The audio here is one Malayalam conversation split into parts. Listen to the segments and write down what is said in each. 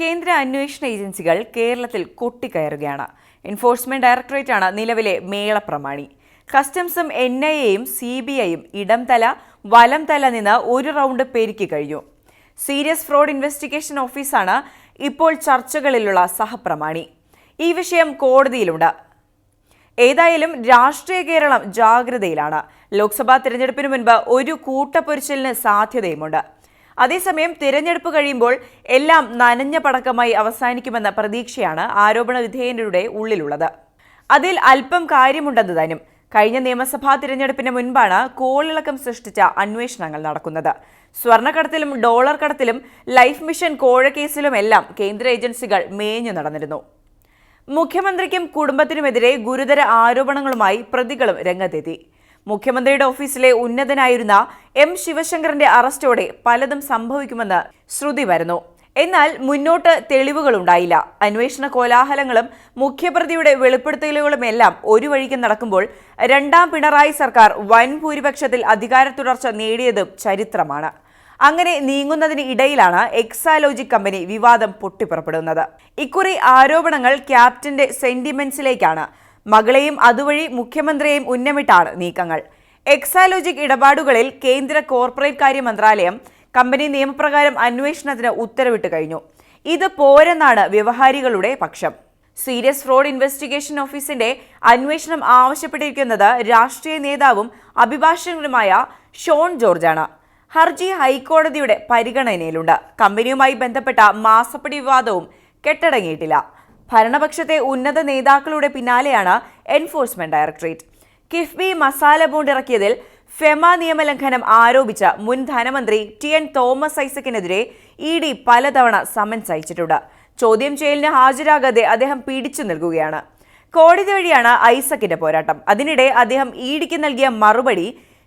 കേന്ദ്ര അന്വേഷണ ഏജൻസികൾ കേരളത്തിൽ കൊട്ടിക്കയറുകയാണ്. എൻഫോഴ്സ്മെന്റ് ഡയറക്ടറേറ്റാണ് നിലവിലെ മേളപ്രമാണി കസ്റ്റംസും എൻ ഐ എയും സി ബി ഐയും ഇടം തല വലം തല നിന്ന് ഒരു റൗണ്ട് പെരുക്കി കഴിഞ്ഞു. സീരിയസ് ഫ്രോഡ് ഇൻവെസ്റ്റിഗേഷൻ ഓഫീസാണ് ഇപ്പോൾ ചർച്ചകളിലുള്ള സഹപ്രമാണി. ഈ വിഷയം കോടതിയിലുണ്ട്. ഏതായാലും രാഷ്ട്രീയ കേരളം ജാഗ്രതയിലാണ്. ലോക്സഭാ തിരഞ്ഞെടുപ്പിന് മുൻപ് ഒരു കൂട്ടപ്പൊരിച്ചിലിന് സാധ്യതയുമുണ്ട്. അതേസമയം തിരഞ്ഞെടുപ്പ് കഴിയുമ്പോൾ എല്ലാം നനഞ്ഞ പടക്കമായി അവസാനിക്കുമെന്ന പ്രതീക്ഷയാണ് ആരോപണ വിധേയരുടെ ഉള്ളിലുള്ളത്. അതിൽ അല്പം കാര്യമുണ്ടെന്ന് താനും കഴിഞ്ഞ നിയമസഭാ തിരഞ്ഞെടുപ്പിന് മുൻപാണ് കോളിളക്കം സൃഷ്ടിച്ച അന്വേഷണങ്ങൾ നടക്കുന്നത്. സ്വർണക്കടത്തിലും ഡോളർ കടത്തിലും ലൈഫ് മിഷൻ കോഴക്കേസിലുമെല്ലാം കേന്ദ്ര ഏജൻസികൾ മേഞ്ഞു നടന്നിരുന്നു. മുഖ്യമന്ത്രിക്കും കുടുംബത്തിനുമെതിരെ ഗുരുതര ആരോപണങ്ങളുമായി പ്രതികളും രംഗത്തെത്തി. മുഖ്യമന്ത്രിയുടെ ഓഫീസിലെ ഉന്നതനായിരുന്ന എം ശിവശങ്കറിന്റെ അറസ്റ്റോടെ പലതും സംഭവിക്കുമെന്ന് ശ്രുതി വരുന്നു. എന്നാൽ മുന്നോട്ട് തെളിവുകളുണ്ടായില്ല. അന്വേഷണ കോലാഹലങ്ങളും മുഖ്യപ്രതിയുടെ വെളിപ്പെടുത്തലുകളുമെല്ലാം ഒരു വഴിക്ക് നടക്കുമ്പോൾ രണ്ടാം പിണറായി സർക്കാർ വൻ ഭൂരിപക്ഷത്തിൽ അധികാര തുടർച്ച നേടിയതും ചരിത്രമാണ്. അങ്ങനെ നീങ്ങുന്നതിന് ഇടയിലാണ് എക്സാലോജിക് കമ്പനി വിവാദം പൊട്ടിപ്പുറപ്പെടുന്നത്. ഇക്കുറി ആരോപണങ്ങൾ ക്യാപ്റ്റന്റെ സെന്റിമെന്റ്സിലേക്കാണ്. മകളെയും അതുവഴി മുഖ്യമന്ത്രിയെയും ഉന്നമിട്ടാണ് നീക്കങ്ങൾ. എക്സാലോജിക് ഇടപാടുകളിൽ കേന്ദ്ര കോർപ്പറേറ്റ് കാര്യ മന്ത്രാലയം കമ്പനി നിയമപ്രകാരം അന്വേഷണത്തിന് ഉത്തരവിട്ട് കഴിഞ്ഞു. ഇത് പോരെന്നാണ് വ്യവഹാരികളുടെ പക്ഷം. സീരിയസ് ഫ്രോഡ് ഇൻവെസ്റ്റിഗേഷൻ ഓഫീസിന്റെ അന്വേഷണം ആവശ്യപ്പെട്ടിരിക്കുന്നത് രാഷ്ട്രീയ നേതാവും അഭിഭാഷകനുമായ ഷോൺ ജോർജാണ്. ഹർജി ഹൈക്കോടതിയുടെ പരിഗണനയിലുണ്ട്. കമ്പനിയുമായി ബന്ധപ്പെട്ട മാസപ്പടി വിവാദവും കെട്ടടങ്ങിയിട്ടില്ല. ഭരണപക്ഷത്തെ ഉന്നത നേതാക്കളുടെ പിന്നാലെയാണ് enforcement directorate. KIIFB masala bond ഇറക്കിയതിൽ FEMA നിയമലംഘനം ആരോപിച്ച മുൻ ധനമന്ത്രി ടി എൻ തോമസ് ഐസക്കിനെതിരെ ഇ ഡി പലതവണ സമൻസ് അയച്ചിട്ടുണ്ട്. ചോദ്യം ചെയ്യലിന് ഹാജരാകാതെ അദ്ദേഹം പിടിച്ചു നൽകുകയാണ് കോടതി വഴിയാണ് ഐസക്കിന്റെ പോരാട്ടം. അതിനിടെ അദ്ദേഹം ഇ ഡിക്ക് നൽകിയ മറുപടി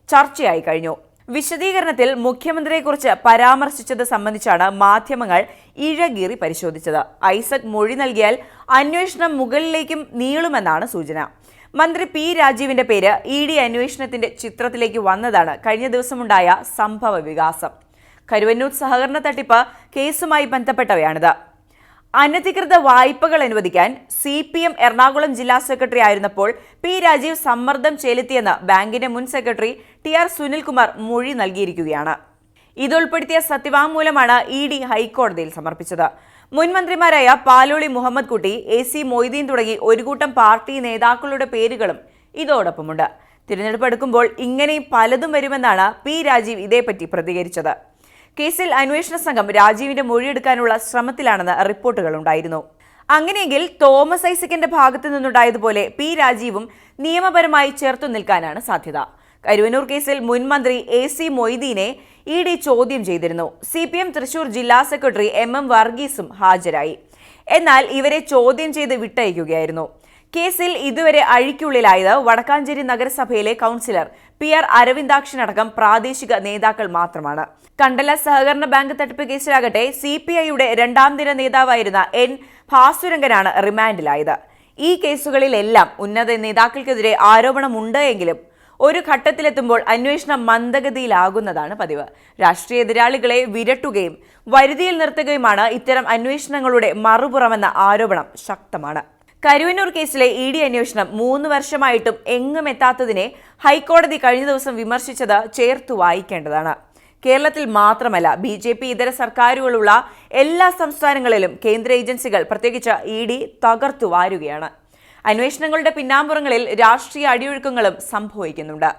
ചർച്ചയായി കഴിഞ്ഞു. വിശദീകരണത്തിൽ മുഖ്യമന്ത്രിയെക്കുറിച്ച് പരാമർശിച്ചത് സംബന്ധിച്ചാണ് മാധ്യമങ്ങൾ ഇഴകീറി പരിശോധിച്ചത്. ഐസക് മൊഴി നൽകിയാൽ അന്വേഷണം മുകളിലേക്കും നീളുമെന്നാണ് സൂചന. മന്ത്രി പി രാജീവിന്റെ പേര് ഇ ഡി അന്വേഷണത്തിന്റെ ചിത്രത്തിലേക്ക് വന്നതാണ് കഴിഞ്ഞ ദിവസമുണ്ടായ സംഭവ വികാസം. കരുവന്നൂർ സഹകരണ തട്ടിപ്പ് കേസുമായി ബന്ധപ്പെട്ടവയാണിത്. അനധികൃത വായ്പകൾ അനുവദിക്കാൻ സി പി എം എറണാകുളം ജില്ലാ സെക്രട്ടറി ആയിരുന്നപ്പോൾ പി രാജീവ് സമ്മർദ്ദം ചെലുത്തിയെന്ന് ബാങ്കിന്റെ മുൻ സെക്രട്ടറി ടി ആർ സുനിൽകുമാർ മൊഴി നൽകിയിരിക്കുകയാണ്. ഇതുൾപ്പെടുത്തിയ സത്യവാങ്മൂലമാണ് ഇ ഡി ഹൈക്കോടതിയിൽ സമർപ്പിച്ചത്. മുൻമന്ത്രിമാരായ പാലോളി മുഹമ്മദ് കുട്ടി എ സി മൊയ്തീൻ തുടങ്ങി ഒരു കൂട്ടം പാർട്ടി നേതാക്കളുടെ പേരുകളും ഇതോടൊപ്പമുണ്ട്. തിരഞ്ഞെടുപ്പ് എടുക്കുമ്പോൾ ഇങ്ങനെയും പലതും വരുമെന്നാണ് പി രാജീവ് ഇതേപ്പറ്റി പ്രതികരിച്ചത്. കേസിൽ അന്വേഷണ സംഘം രാജീവിന്റെ മൊഴിയെടുക്കാനുള്ള ശ്രമത്തിലാണെന്ന് റിപ്പോർട്ടുകളുണ്ടായിരുന്നു അങ്ങനെയെങ്കിൽ തോമസ് ഐസക്കിന്റെ ഭാഗത്തു നിന്നുണ്ടായതുപോലെ പി രാജീവും നിയമപരമായി ചേർത്തു നിൽക്കാനാണ് സാധ്യത. കരുവനൂർ കേസിൽ മുൻ മന്ത്രി എ സി മൊയ്തീനെ ഇ ഡി ചോദ്യം ചെയ്തിരുന്നു. സി പി എം തൃശൂർ ജില്ലാ സെക്രട്ടറി എം എം വർഗീസും ഹാജരായി. എന്നാൽ ഇവരെ ചോദ്യം ചെയ്ത് വിട്ടയക്കുകയായിരുന്നു. കേസിൽ ഇതുവരെ അഴിക്കുള്ളിലായത് വടക്കാഞ്ചേരി നഗരസഭയിലെ കൗൺസിലർ പി ആർ അരവിന്ദാക്ഷനടക്കം പ്രാദേശിക നേതാക്കൾ മാത്രമാണ്. കണ്ടല സഹകരണ ബാങ്ക് തട്ടിപ്പ് കേസിലാകട്ടെ സി പി ഐയുടെ രണ്ടാം ദിന നേതാവായിരുന്ന എൻ ഭാസുരംഗനാണ് റിമാൻഡിലായത്. ഈ കേസുകളിലെല്ലാം ഉന്നത നേതാക്കൾക്കെതിരെ ആരോപണമുണ്ട് എങ്കിലും ഒരു ഘട്ടത്തിലെത്തുമ്പോൾ അന്വേഷണം മന്ദഗതിയിലാകുന്നതാണ് പതിവ്. രാഷ്ട്രീയ എതിരാളികളെ വിരട്ടുകയും വരുതിയിൽ നിർത്തുകയുമാണ് ഇത്തരം അന്വേഷണങ്ങളുടെ മറുപുറമെന്ന ആരോപണം ശക്തമാണ്. കരുവന്നൂർ കേസിലെ ഇ ഡി അന്വേഷണം മൂന്ന് വർഷമായിട്ടും എങ്ങും എത്താത്തതിനെ ഹൈക്കോടതി കഴിഞ്ഞ ദിവസം വിമർശിച്ചത് ചേർത്തു വായിക്കേണ്ടതാണ്. കേരളത്തിൽ മാത്രമല്ല ബി ജെ പി ഇതര സർക്കാരുകളുള്ള എല്ലാ സംസ്ഥാനങ്ങളിലും കേന്ദ്ര ഏജൻസികൾ പ്രത്യേകിച്ച് ഇ ഡി തകർത്തു വാരുകയാണ്. അന്വേഷണങ്ങളുടെ പിന്നാമ്പുറങ്ങളിൽ രാഷ്ട്രീയ അടിയൊഴുക്കങ്ങളും സംഭവിക്കുന്നുണ്ട്.